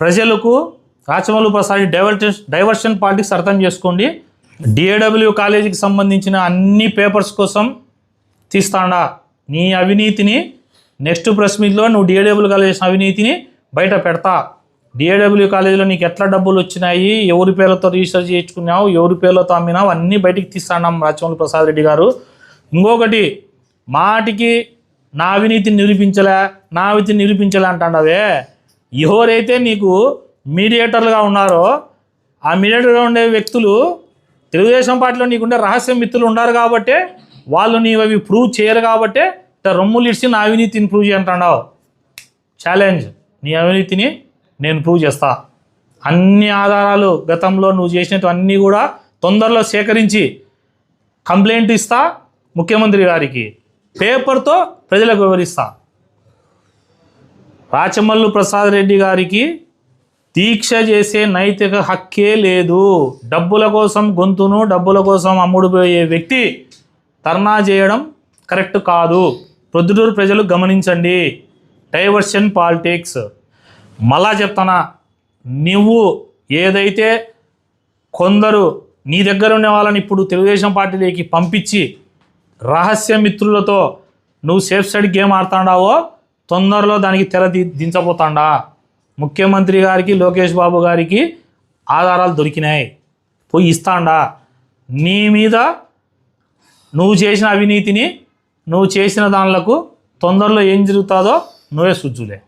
ప్రజలకు Rachamallu Prasad diversion diversion politics అర్థం చేసుకోండి. డిఏడబ్ల్యూ కాలేజీకి సంబంధించిన అన్ని పేపర్స్ కోసం తీస్తాడా. నీ అవినీతిని నెక్స్ట్ ప్రెస్ మీట్లో నువ్వు డిఏడబ్ల్యూ కాలేజ్ చేసిన అవినీతిని బయట పెడతా. డిఏడబ్ల్యూ కాలేజీలో నీకు ఎట్లా డబ్బులు వచ్చినాయి ఎవరి పేర్లతో రిజిస్టర్ చేయించుకున్నావు ఎవరి పేర్లతో అమ్మినావు అన్నీ బయటికి తీస్తాడాం రాచమల్లు ప్రసాద్ రెడ్డి గారు. ఇంకొకటి మాటికి నా అవినీతిని నిరూపించలే నా అవినీతిని నిరూపించలే అంటాండవే. ఎవరైతే నీకు మీడియేటర్లుగా ఉన్నారో ఆ మీడియేటర్గా ఉండే వ్యక్తులు తెలుగుదేశం పార్టీలో నీకుండే రహస్య మిత్రులు ఉన్నారు కాబట్టే వాళ్ళు నీవు అవి ప్రూవ్ చేయరు కాబట్టే రొమ్ములు ఇడిచి నా అవినీతిని ప్రూవ్ చేయంటున్నావు ఛాలెంజ్ నీ అవినీతిని నేను ప్రూవ్ చేస్తా. అన్ని ఆధారాలు గతంలో నువ్వు చేసినవన్నీ కూడా తొందరలో సేకరించి కంప్లైంట్ ఇస్తా ముఖ్యమంత్రి గారికి. పేపర్తో ప్రజలకు వివరిస్తా. రాచమల్లు ప్రసాద్ రెడ్డి గారికి దీక్ష చేసే నైతిక హక్కే లేదు. డబ్బుల కోసం గొంతును డబ్బుల కోసం అమ్ముడుపోయే వ్యక్తి ధర్నా చేయడం కరెక్ట్ కాదు. ప్రొద్దుటూరు ప్రజలు గమనించండి. Diversion politics. మళ్ళా చెప్తానా నువ్వు ఏదైతే కొందరు నీ దగ్గర ఉండే వాళ్ళని ఇప్పుడు తెలుగుదేశం పార్టీలోకి పంపించి రహస్య మిత్రులతో నువ్వు సేఫ్ సైడ్ గేమ్ ఆడుతాడావో తొందరలో దానికి తెర దించబోతాడా. ముఖ్యమంత్రి గారికి లోకేష్ బాబు గారికి ఆధారాలు దొరికినాయి. పోయి ఇస్తాండా. నీ మీద నువ్వు చేసిన అవినీతిని నువ్వు చేసిన దానిలకు తొందరలో ఏం జరుగుతుందో నువ్వే సుజ్జులే